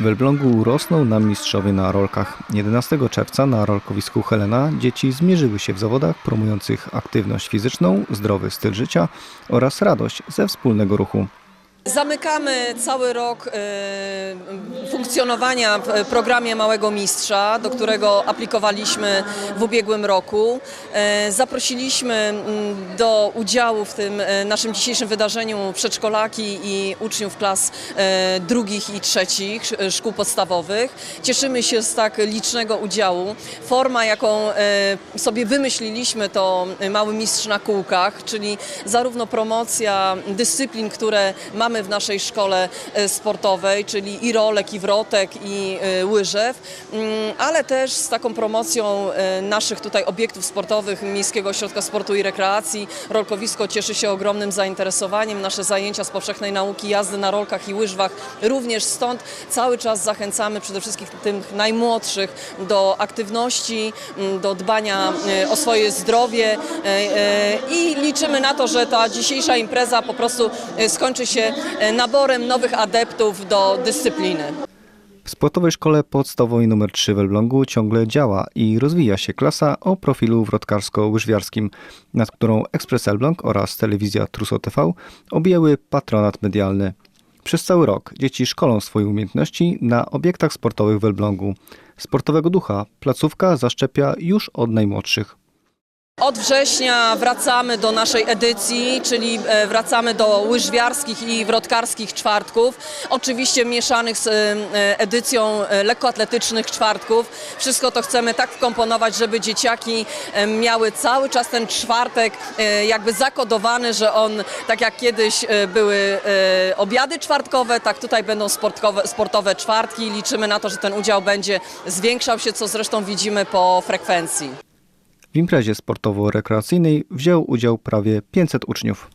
W Elblągu rosną nam mistrzowie na rolkach. 11 czerwca na rolkowisku Helena dzieci zmierzyły się w zawodach promujących aktywność fizyczną, zdrowy styl życia oraz radość ze wspólnego ruchu. Zamykamy cały rok e, funkcjonowania w programie Małego Mistrza, do którego aplikowaliśmy w ubiegłym roku. E, Zaprosiliśmy mm, do udziału w tym e, naszym dzisiejszym wydarzeniu przedszkolaki i uczniów klas drugich i trzecich sz- szkół podstawowych. Cieszymy się z tak licznego udziału. Forma, jaką sobie wymyśliliśmy, to Mały Mistrz na kółkach, czyli zarówno promocja dyscyplin, które mamy w naszej szkole e, sportowej, czyli i rolek, i wrotek, i e, łyżew, mm, ale też z taką promocją e, naszych tutaj obiektów sportowych Miejskiego Ośrodka Sportu i Rekreacji. Rolkowisko cieszy się ogromnym zainteresowaniem. Nasze zajęcia z powszechnej nauki jazdy na rolkach i łyżwach również stąd cały czas zachęcamy przede wszystkim tych najmłodszych do aktywności, mm, do dbania o swoje zdrowie i liczymy na to, że ta dzisiejsza impreza po prostu skończy się naborem nowych adeptów do dyscypliny. W sportowej szkole podstawowej nr 3 w Elblągu ciągle działa i rozwija się klasa o profilu wrotkarsko-łyżwiarskim, nad którą Ekspres Elbląg oraz telewizja Truso TV objęły patronat medialny. Przez cały rok dzieci szkolą swoje umiejętności na obiektach sportowych w Elblągu. Sportowego ducha placówka zaszczepia już od najmłodszych. Od września wracamy do naszej edycji, czyli e, wracamy do łyżwiarskich i wrotkarskich czwartków, oczywiście mieszanych z e, edycją e, lekkoatletycznych czwartków. Wszystko to chcemy tak wkomponować, żeby dzieciaki miały cały czas ten czwartek jakby zakodowany, że on, tak jak kiedyś były obiady czwartkowe, tak tutaj będą sportkowe, sportowe czwartki. Liczymy na to, że ten udział będzie zwiększał się, co zresztą widzimy po frekwencji. W imprezie sportowo-rekreacyjnej wziął udział prawie 500 uczniów.